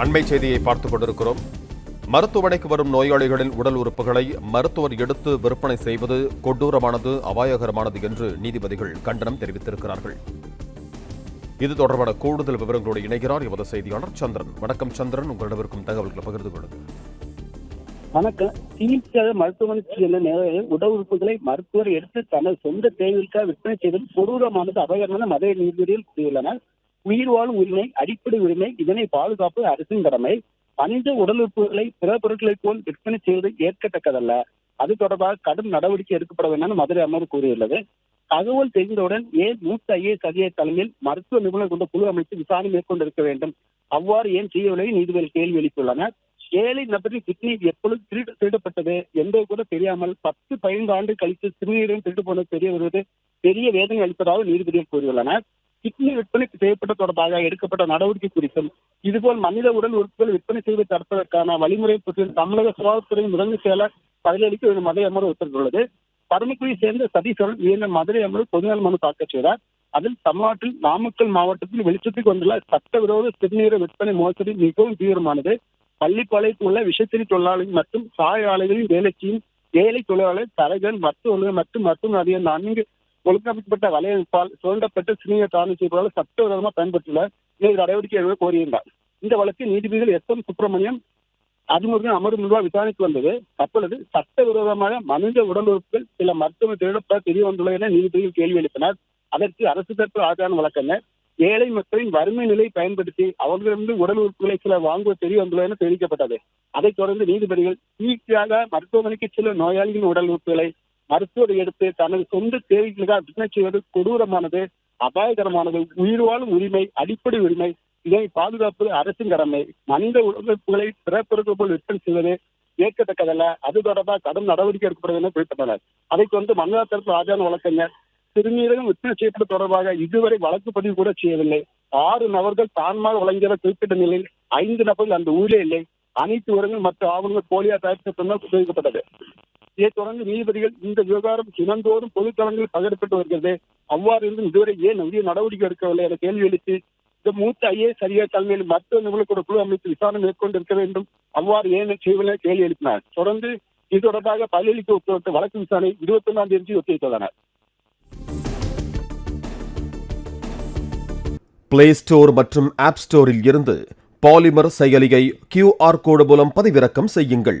அண்மை செய்தியை பார்த்துக் கொண்டிருக்கிறோம். மருத்துவமனைக்கு வரும் நோயாளிகளின் உடல் உறுப்புகளை மருத்துவர் எடுத்து விற்பனை செய்வது கொடூரமானது அபாயகரமானது என்று நீதிபதிகள் கண்டனம் தெரிவித்திருக்கிறார்கள். இது தொடர்பான கூடுதல் விவரங்களோடு இணைகிறார் எமது செய்தியாளர் சந்திரன். வணக்கம் சந்திரன் உங்களிடம் இருக்கும் தகவல்களை பகிர்ந்து கொள்ளுங்கள். வணக்கம். சிகிச்சையாக மருத்துவமனைக்கு செல்ல நேரங்களில் உடல் உறுப்புகளை மருத்துவர் எடுத்து தனது சொந்த தேவைக்காக விற்பனை செய்வது கொடூரமானது அபகரமான மத நீதிபதிகள் கூறியுள்ளனர். உயிர் வாழும் உரிமை அடிப்படை உரிமை இதனை பாதுகாப்பு அரசின் கடமை. மனித உடல் உறுப்புகளை பிற பொருட்களைப் போல் விற்பனை செய்வது ஏற்கத்தக்கதல்ல. அது தொடர்பாக கடும் நடவடிக்கை எடுக்கப்பட வேண்டும் என மதுரை அமர்வு கூறியுள்ளது. தகவல் தெரிந்தவுடன் ஏன் மூத்த ஐஏஎஸ் அதிகாரி தலைமையில் மருத்துவ நிபுணர் கொண்ட குழு அமைத்து விசாரணை மேற்கொண்டிருக்க வேண்டும்? அவ்வாறு ஏன் செய்யவில்லை? நீதிபதிகள் கேள்வி எழுப்பியுள்ளனர். ஏழை நபரின் கிட்னி எப்பொழுது திருடு திருடப்பட்டது என்பது கூட தெரியாமல் பத்து பதினைந்து ஆண்டு கழித்து சிறுநீரிடம் திருட்டு போனது தெரிய வருவது பெரிய வேதனை அளிப்பதாக நீதிபதிகள் கூறியுள்ளனர். கிட்னி விற்பனை செய்யப்பட்ட தொடர்பாக எடுக்கப்பட்ட நடவடிக்கை குறித்தும் இதுபோல் மனித உடல் உறுப்புகள் விற்பனை செய்வதை தடுப்பதற்கான வழிமுறை பற்றி தமிழக சுகாதாரத்துறை முதன்மை செயலர் பதிலளிக்க வேண்டும் மதுரை அமர்வு உத்தரவிட்டுள்ளது. பரமக்குடியை சேர்ந்த சதீஸ்வரன் இயன்ற மதுரை அமர்வு பொதுநல மனு தாக்கல் செய்தார். அதில் தமிழ்நாட்டில் நாமக்கல் மாவட்டத்தில் வெளிச்சத்துக்கு வந்துள்ள சட்டவிரோத சிறுநீர விற்பனை மோசடி மிகவும் தீவிரமானது. பள்ளிப்பாளையத்தில் உள்ள விஷத்திரி தொழிலாளர்கள் மற்றும் சாய ஆலைகளின் வேலை ஏழை தொழிலாளர் தரகன் மருத்துவர்கள் மற்றும் மருத்துவ அதிக நான்கு ஒழுங்கமைக்கப்பட்ட வலையமைப்பால் சுரண்டப்பட்ட சிறுநீர காரணம் செய்வதால் சட்டவிரோதமாக பயன்பட்டுள்ள இந்த நடவடிக்கை எடுக்க கோரியிருந்தார். இந்த வழக்கு நீதிபதிகள் எஸ் எம் சுப்பிரமணியம் அதிமுக அமர்வு முன்பாக விசாரணைக்கு வந்தது. அப்பொழுது சட்டவிரோதமாக மனித உடல் உறுப்புகள் சில மருத்துவ திருடப்பட தெரிய வந்துள்ளது என நீதிபதிகள் கேள்வி எழுப்பினர். அதற்கு அரசு தரப்பு ஆஜரான வழக்கறிஞர் ஏழை மக்களின் வறுமை நிலை பயன்படுத்தி அவர்களிருந்து உடல் உறுப்புகளை சில வாங்குவது தெரிய வந்துள்ளது என தெரிவிக்கப்பட்டது. அதைத் தொடர்ந்து நீதிபதிகள் சிகிச்சையாக மருத்துவமனைக்கு செல்லும் நோயாளிகளின் உடல் உறுப்புகளை மருத்துவர் எடுத்து தனது சொந்த தேவைகளுக்காக விற்பனை செய்வது கொடூரமானது அபாயகரமானது உயிர் வாழும் உரிமை அடிப்படை உரிமை இதனை பாதுகாப்பது அரசின் கடமை. மனித உழைப்புகளை பிறப்பிற்கு போல் விற்பனை செய்வது ஏற்கத்தக்கதல்ல. அது தொடர்பாக கடும் நடவடிக்கை எடுக்கப்படும் என குறிப்பிட்டனர் அதைத் தொடர்ந்து மனிதா தரப்பு ஆஜரான வழக்கறிஞர் சிறுநீரகம் விற்பனை செய்யப்பட தொடர்பாக இதுவரை வழக்கு பதிவு கூட செய்யவில்லை. ஆறு நபர்கள் தான்மாக வழங்கியவர் குறிப்பிட்ட நிலையில் ஐந்து நபர்கள் அந்த ஊரே இல்லை. அனைத்து உரங்கள் மற்ற ஆவணங்கள் போலியா தயாரிக்கப்பட்டதாக உபயோகப்பட்டது இதைத் தொடர்ந்து நீதிபதிகள் இந்த விவகாரம் தினந்தோறும் பொதுத்தளங்களில் பகிரப்பட்டு வருகிறது. அவ்வாறு இருந்தும் இதுவரை ஏன் உரிய நடவடிக்கை எடுக்கவில்லை என கேள்வி எழுப்பி இந்த மூத்த ஐஏஎஸ் அதிகாரி தலைமையில் மருத்துவ நிபுணர்களோட குழு அமைத்து விசாரணை மேற்கொண்டிருக்க வேண்டும். அவ்வாறு ஏன் செய்யவில்லை கேள்வி எழுப்பினார். தொடர்ந்து இது தொடர்பாக பதிலளிக்க உத்தரவிட்ட வழக்கு விசாரணை இருபத்தி ஒன்றாம் தேதி ஒத்திவைத்துள்ளனர் பிளே ஸ்டோர் மற்றும் ஆப் ஸ்டோரில் இருந்து பாலிமர் செயலியை கியூஆர் கோடு மூலம் பதிவிறக்கம் செய்யுங்கள்.